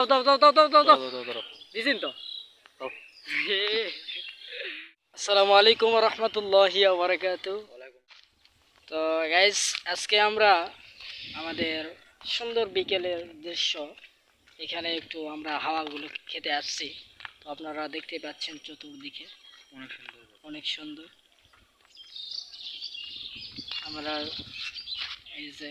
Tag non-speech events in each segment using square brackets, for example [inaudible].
দাও দাও দাও দাও দাও দাও দাও, দাও, দাও। দিছেন তো? আসসালামু আলাইকুম রহমতুল্লাহি বারাকাত তো গাইস আজকে আমরা আমাদের সুন্দর বিকেলের দৃশ্য এখানে একটু আমরা হাওয়াগুলো খেতে আসছি। তো আপনারা দেখতে পাচ্ছেন চতুর্দিকে। অনেক সুন্দর। অনেক সুন্দর। আমরা এই যে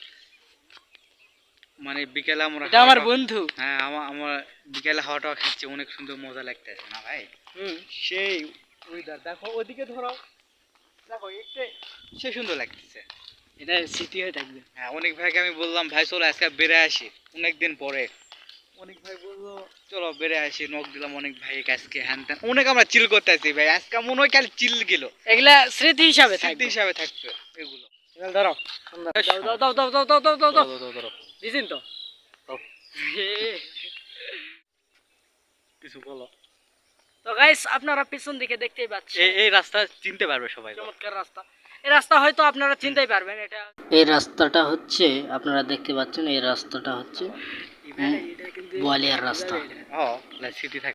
মানে বিকেলে আমরা এটা আমার বন্ধু হ্যাঁ আমার আমার বিকেলে হাওয়াটা খাচ্ছি অনেক সুন্দর মজা লাগতেছে না ভাই হুম সেই ওয়েদার দেখো ওদিকে ধরো দেখো একটা সে সুন্দর লাগতেছে এটা স্মৃতি হয়ে থাকবে হ্যাঁ অনেক ভাইকে আমি বললাম ভাই চলো আজকে বেড়ে আসি অনেক দিন পরে অনেক ভাই বলল চলো বেড়ে আসি নখ দিলাম অনেক ভাই আজকে হ্যান ত্যান অনেক আমরা চিল করতে ভাই আজকে মনে হয় কাল চিল গেল এগুলা স্মৃতি হিসাবে স্মৃতি হিসাবে থাকবে এগুলো ধরো। দাও দাও দাও দাও দাও দাও দাও দাও দাও দিছেন তো [laughs] কিছু বলো। তো গাইস আপনারা পিছন দিকে দেখতেই পাচ্ছেন। এই রাস্তা চিনতে পারবে সবাই। চমৎকার রাস্তা। এই রাস্তা হয়তো আপনারা চিনতেই পারবেন এটা এই রাস্তাটা হচ্ছে আপনারা দেখতে পাচ্ছেন এই রাস্তাটা হচ্ছে বোয়ালিয়ার রাস্তা। হ্যাঁ স্মৃতি থাকে।